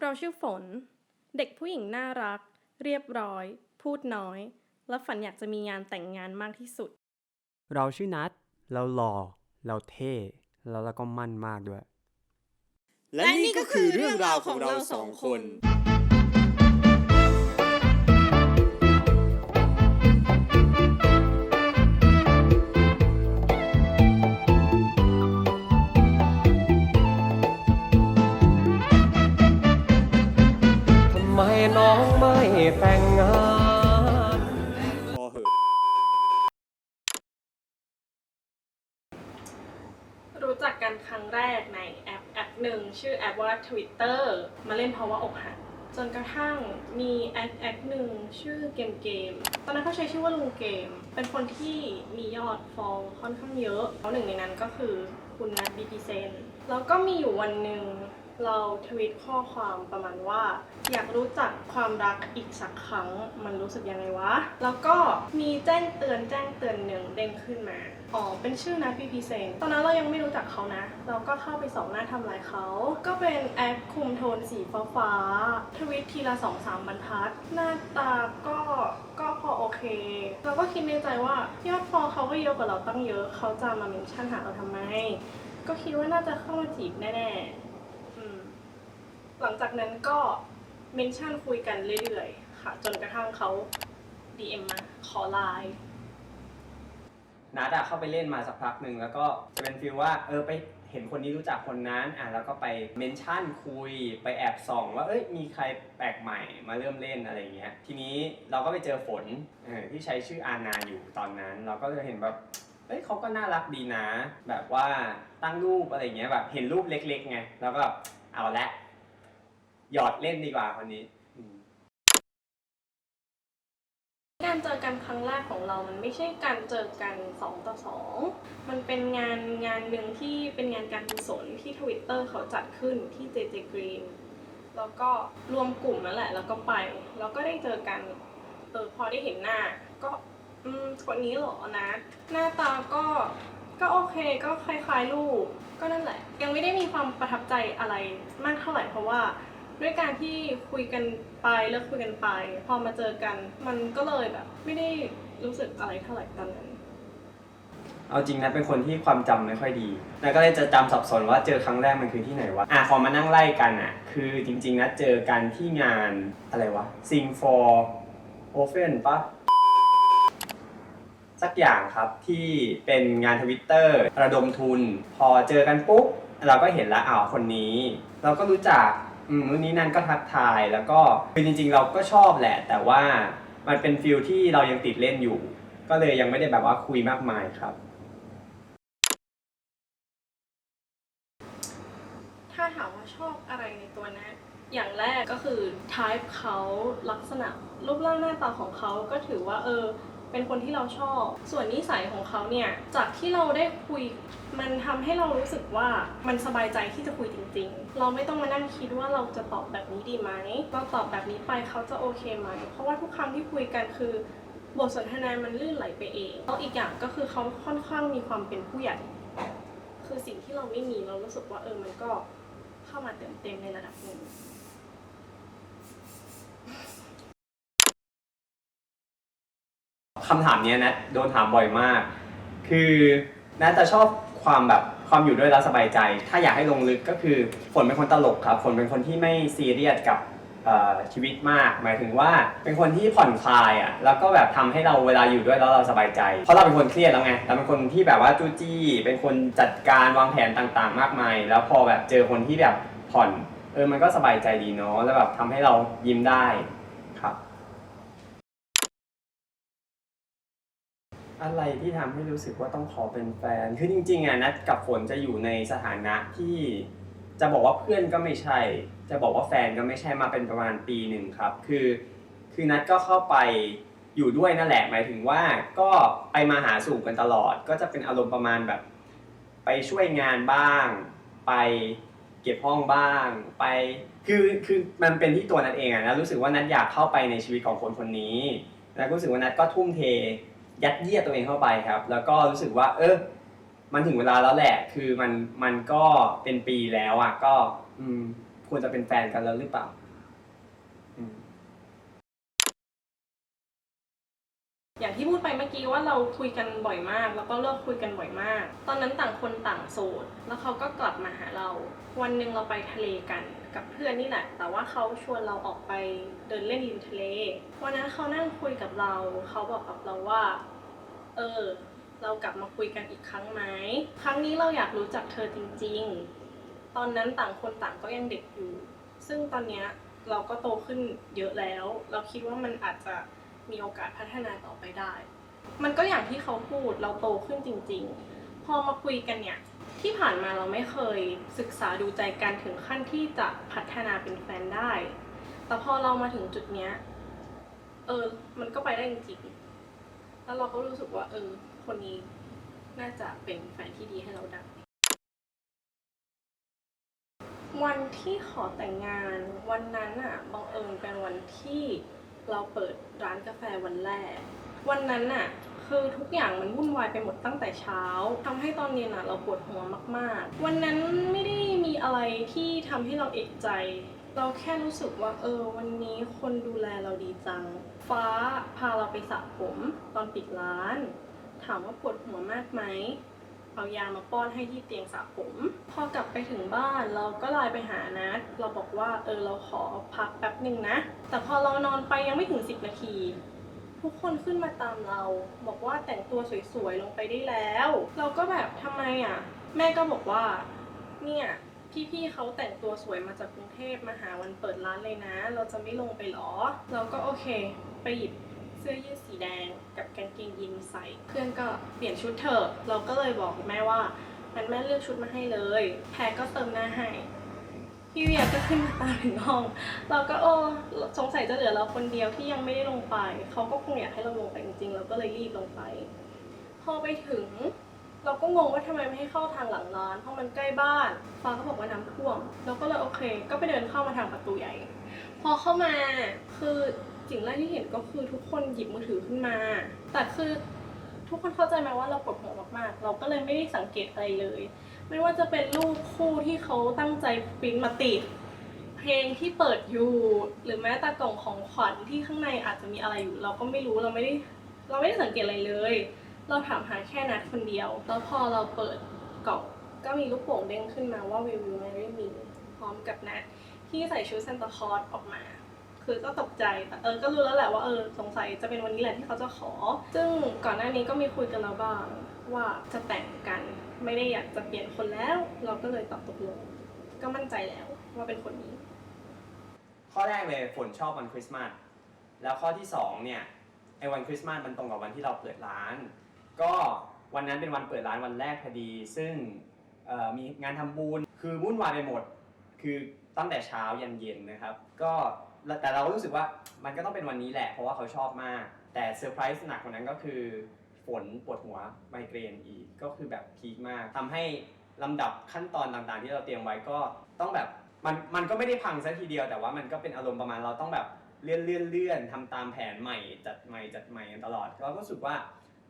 เราชื่อฝน เด็กผู้หญิงน่ารัก เรียบร้อย พูดน้อย และฝันอยากจะมีงานแต่งงานมากที่สุด เราชื่อนัทเราหล่อ เราเท่ แล้วเราก็มั่นมากด้วย และนี่ก็คือเรื่องราวของเราสองคน รู้จักกันครั้งแรกในแอปแอปหนึ่งชื่อแอปว่า Twitter มาเล่นเพราะว่าอกหักจนกระทั่งมีแอปแอปหนึ่งชื่อเกมเกม ตอนนั้นเขาใช้ชื่อว่าลุงเกม เป็นคนที่มียอดฟอลค่อนข้างเยอะแล้วหนึ่งในนั้นก็คือคุณนัทบีพีเซน แล้วก็มีอยู่วันหนึ่ง เราทวิตข้อความประมาณว่า อยากรู้จักความรักอีกสักครั้ง มันรู้สึกยังไงวะ แล้วก็มีแจ้งเตือนแจ้งเตือนหนึ่งเด้งขึ้นมาอ๋อเป็นชื่อนัทพีพีเซนตอนนั้นเรายังไม่รู้จักเขานะ เราก็เข้าไปส่องหน้าทำลายเขา ก็เป็นแอปคุมโทนสีฟ้าฟ้าทวิตทีละสองสามบรรทัด หน้าตาก็ก็พอโอเค เราก็คิดในใจว่ายอดฟอลเขาก็เยอะกว่าเราตั้งเยอะ เขาจะมาเมนชั่นหาเราทำไม ก็คิดว่าน่าจะเข้ามาจีบแน่ๆ หลังจากนั้นก็เมนชั่นคุยกันเรื่อยๆ ค่ะ จนกระทั่งเขา DM มาขอไลน์นัดอะเข้าไปเล่นมาสักพักหนึ่งแล้วก็จะเป็นฟีลว่าเออไปเห็นคนนี้รู้จักคนนั้นอะแล้วก็ไปเมนชั่นคุยไปแอบส่อง ว่าเอ้ยมีใครแปลกใหม่มาเริ่มเล่นอะไรเงี้ยทีนี้เราก็ไปเจอฝนเออที่ใช้ชื่ออานาอยู่ตอนนั้น เราก็เลยเห็นแบบเอ้ยเขาก็น่ารักดีนะ แบบว่าตั้งรูปอะไรเงี้ยแบบเห็นรูปเล็กๆไงแล้วก็เอาละ หยอดเล่นดีกว่าคนนี้อืมการเจอกันครั้งแรกของเรา มันไม่ใช่การเจอกัน2ต่อ2มันเป็นงานงานหนึ่งที่เป็นงานการกุศลที่ทวิตเตอร์เขาจัดขึ้นที่ JJ Green แล้วก็รวมกลุ่มนั่นแหละ แล้วก็ไป แล้วก็ได้เจอกันเออพอได้เห็นหน้า ก็อืมคนนี้เหรอนะ หน้าตาก็ก็โอเคก็คล้ายๆรูป ก็นั่นแหละ ยังไม่ได้มีความประทับใจอะไรมากเท่าไหร่เพราะว่า ด้วยการที่คุยกันไปเลิกคุยกันไป พอมาเจอกัน มันก็เลยแบบ ไม่ได้รู้สึกอะไรเท่าไหร่ตอนนั้น เอาจริงนะเป็นคนที่ความจำไม่ค่อยดีแล้วก็เลยจะจำสับสนว่าเจอครั้งแรกมันคือที่ไหนวะ อะพอมานั่งไล่กันอะ คือจริงๆนะเจอกันที่งานอะไรวะ Sing for Open ปะสักอย่างครับที่เป็นงานทวิตเตอร์ระดมทุน พอเจอกันปุ๊บ เราก็เห็นแล้วอ้าวคนนี้ เราก็รู้จัก อืมนู่นนี้นั่นก็ทักทายแล้วก็คือจริง ๆ เราก็ชอบแหละ แต่ว่ามันเป็นฟิลที่เรายังติดเล่นอยู่ ก็เลยยังไม่ได้แบบว่าคุยมากมายครับ ถ้าถามว่าชอบอะไรในตัวนะอย่างแรกก็คือ type เขาลักษณะรูปร่างหน้าตาของเขาก็ถือว่าเออ เป็นคนที่เราชอบ ส่วนนิสัยของเขาเนี่ยจากที่เราได้คุยมันทำให้เรารู้สึกว่ามันสบายใจที่จะคุยจริง ๆ เราไม่ต้องมานั่งคิดว่าเราจะตอบแบบนี้ดีไหมเราตอบแบบนี้ไปเขาจะโอเคไหม เพราะว่าทุกครั้งที่คุยกันคือบทสนทนามันลื่นไหลไปเองแล้วอีกอย่างก็คือเขาค่อนข้างมีความเป็นผู้ใหญ่ คือสิ่งที่เราไม่มีเรารู้สึกว่าเออมันก็เข้ามาเติมเต็มในระดับหนึ่ง คำถามเนี้ยนะโดนถามบ่อยมาก คือน่าจะชอบความแบบความอยู่ด้วยแล้วสบายใจ ถ้าอยากให้ลงลึกก็คือฝนเป็นคนตลกครับฝนเป็นคนที่ไม่ซีเรียสกับเอ่อชีวิตมาก หมายถึงว่าเป็นคนที่ผ่อนคลายอะแล้วก็แบบทำให้เราเวลาอยู่ด้วยแล้วเราสบายใจ เพราะเราเป็นคนเครียดแล้วไงเราเป็นคนที่แบบว่าจู้จี้ เป็นคนจัดการวางแผนต่างๆ มากมาย แล้วพอแบบเจอคนที่แบบผ่อนเออมันก็สบายใจดีเนาะแล้วแบบทำให้เรายิ้มได้ อะไรที่ทำให้รู้สึกว่าต้องขอเป็นแฟน คือจริงๆอะนัดกับฝนจะอยู่ในสถานะที่จะบอกว่าเพื่อนก็ไม่ใช่ จะบอกว่าแฟนก็ไม่ใช่มาเป็นประมาณปีหนึ่งครับ คือ คือนัดก็เข้าไปอยู่ด้วยนั่นแหละหมายถึงว่าก็ไปมาหาสู่กันตลอด ก็จะเป็นอารมณ์ประมาณแบบ ไปช่วยงานบ้าง ไปเก็บห้องบ้าง ไป คือคือมันเป็นที่ตัวนัดเองอะนะรู้สึกว่านัดอยากเข้าไปในชีวิตของคนคนนี้นัดรู้สึกว่านัดก็ทุ่มเท ยัดเยียดตัวเองเข้าไปครับ แล้วก็รู้สึกว่า เออมันถึงเวลาแล้วแหละ คือมันมันก็เป็นปีแล้วอะก็ อืมควรจะเป็นแฟนกันแล้วหรือเปล่าอืม อย่างที่พูดไปเมื่อกี้ว่าเราคุยกันบ่อยมาก แล้วก็เลิกคุยกันบ่อยมาก ตอนนั้นต่างคนต่างโสด แล้วเขาก็กลับมาหาเรา วันหนึ่งเราไปทะเลกันกับเพื่อนนี่แหละ แต่ว่าเขาชวนเราออกไปเดินเล่นริมทะเล วันนั้นเขานั่งคุยกับเรา เขาบอกกับเราว่า เออ เรากลับมาคุยกันอีกครั้งไหม ครั้งนี้เราอยากรู้จักเธอจริง ๆ ตอนนั้นต่างคนต่างก็ยังเด็กอยู่ ซึ่งตอนเนี้ยเราก็โตขึ้นเยอะแล้ว เราคิดว่ามันอาจจะ มีโอกาสพัฒนาต่อไปได้ มันก็อย่างที่เขาพูดเราโตขึ้นจริง ๆ พอมาคุยกันเนี่ยที่ผ่านมาเราไม่เคยศึกษาดูใจกันถึงขั้นที่จะพัฒนาเป็นแฟนได้ แต่พอเรามาถึงจุดเนี้ยเออ มันก็ไปได้จริงๆแล้วเราก็รู้สึกว่า เออ คนนี้น่าจะเป็นแฟนที่ดีให้เราได้ วันที่ขอแต่งงานวันนั้นอะบังเอิญเป็นวันที่ เราเปิดร้านกาแฟวันแรก วันนั้นน่ะคือทุกอย่างมันวุ่นวายไปหมดตั้งแต่เช้าทำให้ตอนเย็นน่ะเราปวดหัวมาก ๆ วันนั้นไม่ได้มีอะไรที่ทำให้เราเอกใจ เราแค่รู้สึกว่าเออ วันนี้คนดูแลเราดีจัง ฟ้าพาเราไปสระผม ตอนปิดร้าน ถามว่าปวดหัวมากไหม เอายามาป้อนให้ที่เตียงสระผม พอกลับไปถึงบ้านเราก็ไลน์ไปหานัดเราบอกว่าเออเราขอพักแป๊บหนึ่งนะ แต่พอเรานอนไปยังไม่ถึง 10 นาที ทุกคนขึ้นมาตามเรา บอกว่าแต่งตัวสวยๆลงไปได้แล้ว เราก็แบบทำไมอะ แม่ก็บอกว่า เนี่ยพี่ๆเขาแต่งตัวสวยมาจากกรุงเทพมาหาวันเปิดร้านเลยนะ เราจะไม่ลงไปหรอ เราก็โอเค ไปหยิบ เสื้อยืดสีแดงกับกางเกงยีนใส่ เพื่อนก็เปลี่ยนชุดเถอะ เราก็เลยบอกแม่ว่างั้นแม่เลือกชุดมาให้เลย แพรก็เติมหน้าให้พี่เวียก็ขึ้นมาตามถึงห้อง เราก็โอ้สงสัยจะเหลือเราคนเดียวที่ยังไม่ได้ลงไป เขาก็คงอยากให้เราลงไปจริงๆ เราก็เลยรีบลงไป พอไปถึง เราก็งงว่าทำไมไม่ให้เข้าทางหลังร้าน เพราะมันใกล้บ้าน ฟ้าก็บอกว่าน้ำท่วม เราก็เลยโอเค ก็ไปเดินเข้ามาทางประตูใหญ่ พอเข้ามาคือ สิ่งแรกที่เห็นก็คือทุกคนหยิบมือถือขึ้นมา แต่คือทุกคนเข้าใจไหมว่าเราปวดหัวมากๆ เราก็เลยไม่ได้สังเกตอะไรเลย ไม่ว่าจะเป็นรูปคู่ที่เขาตั้งใจปริ้นมาติด เพลงที่เปิดอยู่ หรือแม้แต่กล่องของขวัญที่ข้างในอาจจะมีอะไรอยู่ เราก็ไม่รู้เราไม่ได้เราไม่ได้สังเกตอะไรเลย เราถามหาแค่นัดคนเดียว แล้วพอเราเปิดกล่องก็มีลูกโป่งเด้งขึ้นมาว่า Will You Marry Me พร้อมกับนัดที่ใส่ชุดซานตาคลอสออกมา คือก็ตกใจแต่เออก็รู้แล้วแหละว่าเออสงสัยจะเป็นวันนี้แหละที่เขาจะขอ ซึ่งก่อนหน้านี้ก็มีคุยกันแล้วบ้างว่าจะแต่งกัน ไม่ได้อยากจะเปลี่ยนคนแล้ว เราก็เลยตอบตกลง ก็มั่นใจแล้วว่าเป็นคนนี้ ข้อแรกเลยฝนชอบวันคริสต์มาสแล้วข้อที่สองเนี่ยไอ้วันคริสต์มาสมันตรงกับวันที่เราเปิดร้าน ก็วันนั้นเป็นวันเปิดร้านวันแรกพอดี ซึ่งเอ่อมีงานทำบุญคือวุ่นวายไปหมด คือตั้งแต่เช้ายันเย็นนะครับ ก็ แต่เราก็รู้สึกว่ามันก็ต้องเป็นวันนี้แหละ เพราะว่าเขาชอบมาก แต่เซอร์ไพรส์หนักกว่านั้นก็คือ ฝนปวดหัวไมเกรนอีกก็คือแบบพีคมากทำให้ลำดับขั้นตอนต่างๆ ที่เราเตรียมไว้ก็ต้องแบบมันมันก็ไม่ได้พังซะทีเดียวแต่ว่ามันก็เป็นอารมณ์ประมาณเราต้องแบบเลื่อนเลื่อนเลื่อนทำตามแผนใหม่จัดใหม่จัดใหม่กันตลอดเราก็รู้สึกว่า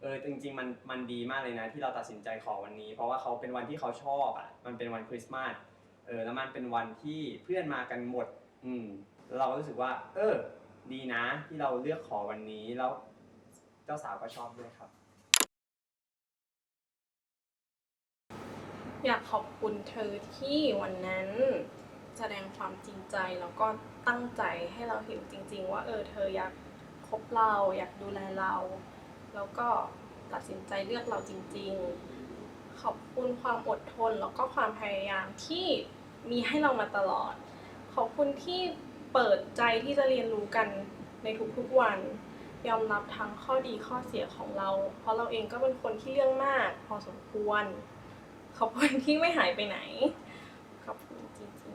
เออจริงๆมันมันดีมากเลยนะที่เราตัดสินใจขอวันนี้ เพราะว่าเขาเป็นวันที่เขาชอบอะมันเป็นวันคริสต์มาสเออแล้วมันเป็นวันที่เพื่อนมากันหมด อืม เราก็รู้สึกว่า เออ ดีนะ ที่เราเลือกขอวันนี้แล้วเจ้าสาวก็ชอบด้วยครับ อยากขอบคุณเธอที่วันนั้นแสดงความจริงใจแล้วก็ตั้งใจให้เราเห็นจริง ๆ ว่าเออเธออยากคบเราอยากดูแลเรา แล้วก็ตัดสินใจเลือกเราจริง ๆ ขอบคุณความอดทนแล้วก็ความพยายามที่มีให้เรามาตลอด ขอบคุณที่ เปิดใจที่จะเรียนรู้กันในทุกๆวัน ยอมรับทั้งข้อดีข้อเสียของเรา เพราะเราเองก็เป็นคนที่เรื่องมาก พอสมควร ขอบคุณที่ไม่หายไปไหน ขอบคุณจริง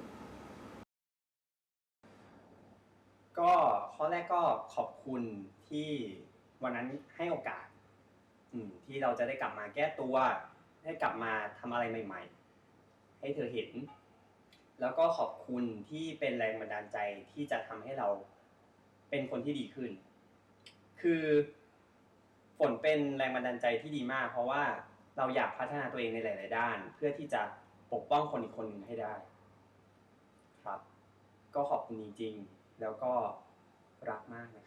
ๆ ก็ข้อแรกก็ขอบคุณที่วันนั้นให้โอกาสที่เราจะได้กลับมาแก้ตัว ได้กลับมาทำอะไรใหม่ ๆ ให้เธอเห็น แล้วก็ขอบคุณที่เป็นแรงบันดาลใจที่จะทำให้เราเป็นคนที่ดีขึ้น คือ ฝนเป็นแรงบันดาลใจที่ดีมาก เพราะว่าเราอยากพัฒนาตัวเองในหลาย ๆ ด้าน เพื่อที่จะปกป้องคนอีกคนหนึ่งให้ได้ ครับ ก็ขอบคุณจริงๆแล้วก็รักมากนะ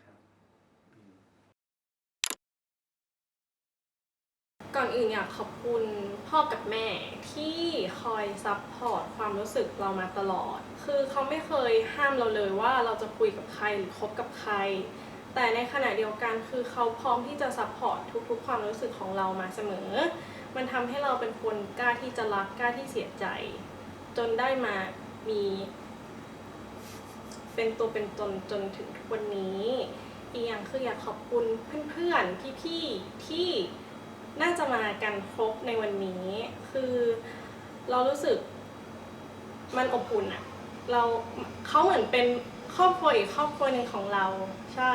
ก่อนอื่นอยากขอบคุณพ่อกับแม่ที่คอยซัพพอร์ตความรู้สึกเรามาตลอด คือเขาไม่เคยห้ามเราเลยว่าเราจะคุยกับใครหรือคบกับใคร แต่ในขณะเดียวกันคือเขาพร้อมที่จะซัพพอร์ตทุกๆ ความรู้สึกของเรามาเสมอ มันทำให้เราเป็นคนกล้าที่จะรักกล้าที่เสียใจ จนได้มามี เป็นตัวเป็นตนจนถึงทุกวันนี้ อีกอย่างคืออยากขอบคุณเพื่อนๆพี่ๆที่ น่าจะมากันครบในวันนี้ คือเรารู้สึกมันอบอุ่นอะเราเขาเหมือนเป็นครอบครัวอีกครอบครัวหนึ่งของเรา ใช่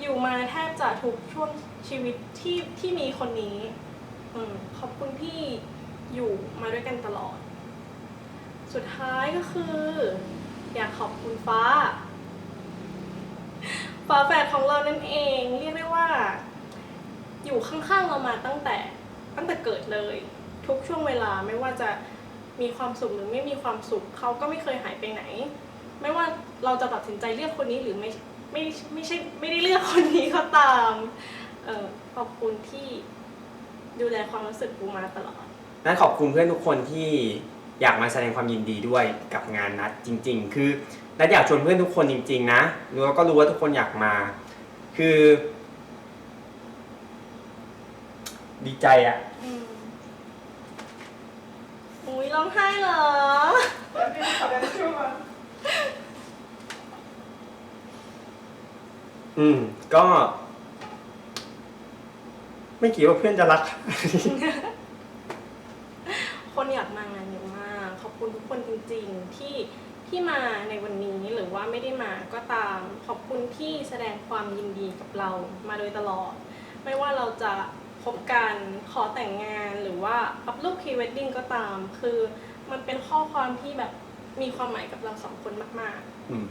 อยู่มาแทบจะทุกช่วงชีวิตที่ที่มีคนนี้อขอบคุณที่อยู่มาด้วยกันตลอด สุดท้ายก็คือ อยากขอบคุณฟ้าฝาแฝดของเรานั่นเอง เรียกได้ว่า อยู่ข้างๆเรามาตั้งแต่ตั้งแต่เกิดเลย ทุกช่วงเวลาไม่ว่าจะมีความสุขหรือไม่มีความสุขเขาก็ไม่เคยหายไปไหน ไม่ว่าเราจะตัดสินใจเลือกคนนี้หรือไม่ไม่ไม่ใช่ไม่ได้เลือกคนนี้ก็ตามเออขอบคุณที่ดูแลความรู้สึกกูมาตลอดนัทขอบคุณเพื่อนทุกคนที่อยากมาแสดงความยินดีด้วยกับงานนัดจริง ๆ คือนัทอยากชวนเพื่อนทุกคนจริง ๆ นะแล้วก็รู้ว่าทุกคนอยากมา คือ ดีใจอะอืมอุ้ยร้องไห้เหรออืม ก็ ไม่คิดว่าเพื่อนจะรัก คนอยากมางานเยอะมาก ขอบคุณทุกคนจริงๆที่ที่มาในวันนี้หรือว่าไม่ได้มาก็ตาม ขอบคุณที่แสดงความยินดีกับเรามาโดยตลอด ไม่ว่าเราจะ พบกันขอแต่งงานหรือว่าอัพรูปพรีเวดดิ้งก็ตาม คือมันเป็นข้อความที่แบบมีความหมายกับเราสองคนมาก อืม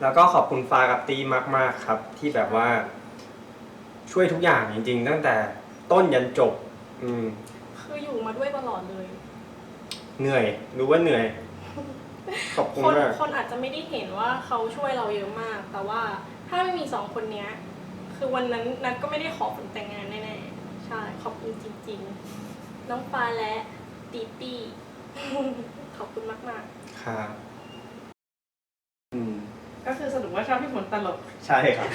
แล้วก็ขอบคุณฟ้ากับตีมากๆครับ ที่แบบว่า ช่วยทุกอย่างจริง ๆ ตั้งแต่ต้นยันจบ อืม ๆ คืออยู่มาด้วยตลอดเลย เหนื่อย รู้ว่าเหนื่อย ขอบคุณคนมาก คนอาจจะไม่ได้เห็นว่าเขาช่วยเราเยอะมาก แต่ว่าถ้าไม่มีสองคนเนี้ย คือวันนั้นนัดก็ไม่ได้ขอผลแต่งงานแน่ๆใช่ขอบคุณจริง ๆ น้องฟ้าและตีตี้ขอบคุณมากๆครับอืม ก็คือสรุปว่าชอบพี่ฝนตลก ใช่ครับ